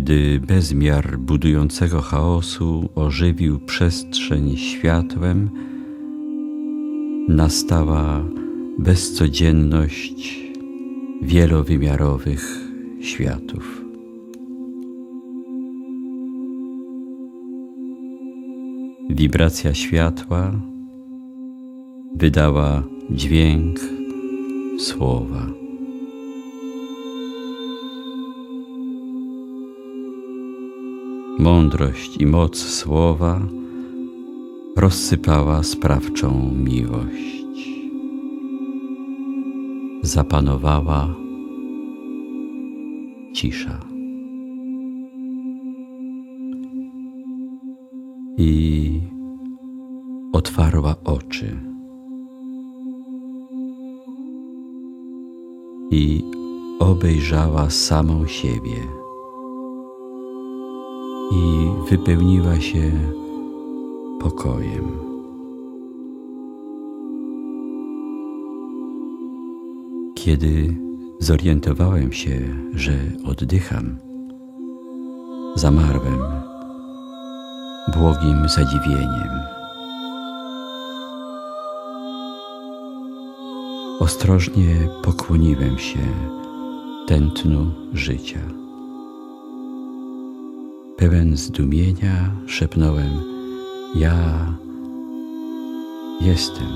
Gdy bezmiar budującego chaosu ożywił przestrzeń światłem, nastała bezcodzienność wielowymiarowych światów. Wibracja światła wydała dźwięk słowa. Mądrość i moc słowa rozsypała sprawczą miłość. Zapanowała cisza. I otwarła oczy. I obejrzała samą siebie. I wypełniła się pokojem. Kiedy zorientowałem się, że oddycham, zamarłem błogim zadziwieniem. Ostrożnie pokłoniłem się tętnu życia. Pełen zdumienia szepnąłem: Ja jestem.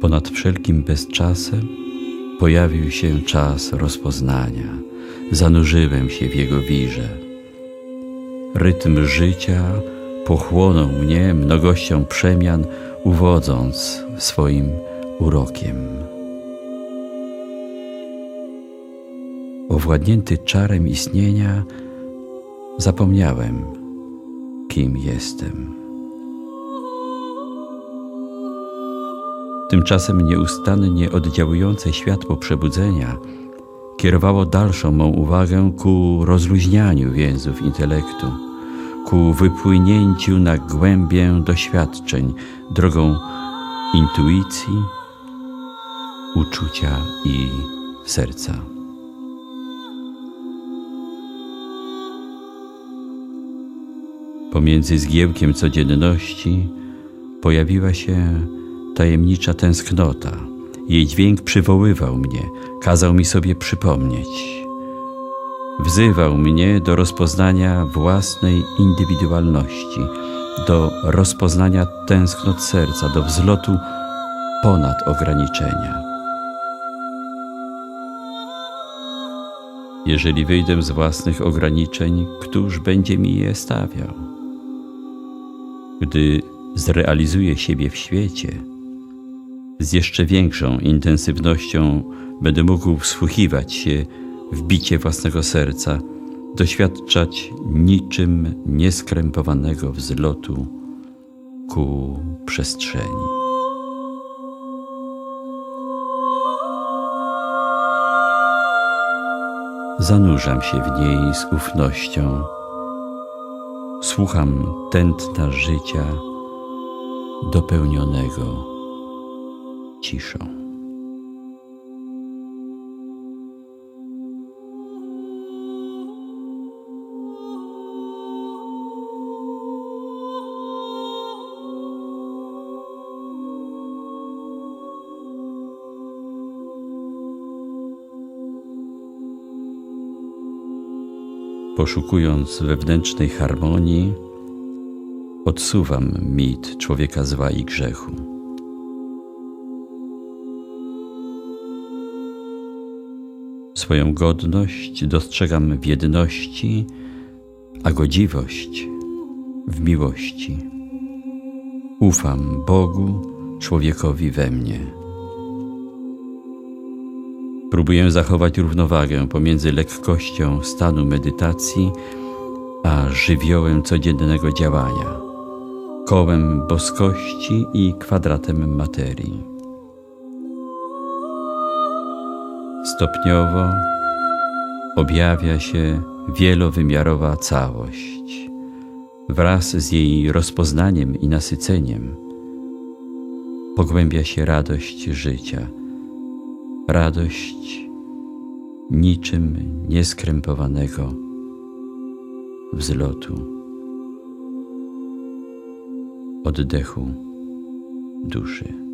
Ponad wszelkim bezczasem pojawił się czas rozpoznania. Zanurzyłem się w jego wirze. Rytm życia pochłonął mnie mnogością przemian, uwodząc swoim urokiem. Owładnięty czarem istnienia, zapomniałem, kim jestem. Tymczasem nieustannie oddziałujące światło przebudzenia kierowało dalszą mą uwagę ku rozluźnianiu więzów intelektu, ku wypłynięciu na głębię doświadczeń drogą intuicji, uczucia i serca. Pomiędzy zgiełkiem codzienności pojawiła się tajemnicza tęsknota. Jej dźwięk przywoływał mnie, kazał mi sobie przypomnieć. Wzywał mnie do rozpoznania własnej indywidualności, do rozpoznania tęsknot serca, do wzlotu ponad ograniczenia. Jeżeli wyjdę z własnych ograniczeń, któż będzie mi je stawiał? Gdy zrealizuję siebie w świecie, z jeszcze większą intensywnością będę mógł wsłuchiwać się w bicie własnego serca, doświadczać niczym nieskrępowanego wzlotu ku przestrzeni. Zanurzam się w niej z ufnością. Słucham tętna życia dopełnionego ciszą. Poszukując wewnętrznej harmonii, odsuwam mit człowieka zła i grzechu. Swoją godność dostrzegam w jedności, a godziwość w miłości. Ufam Bogu, człowiekowi we mnie. Próbuję zachować równowagę pomiędzy lekkością stanu medytacji a żywiołem codziennego działania, kołem boskości i kwadratem materii. Stopniowo objawia się wielowymiarowa całość. Wraz z jej rozpoznaniem i nasyceniem pogłębia się radość życia. Radość niczym nieskrępowanego wzlotu, oddechu duszy.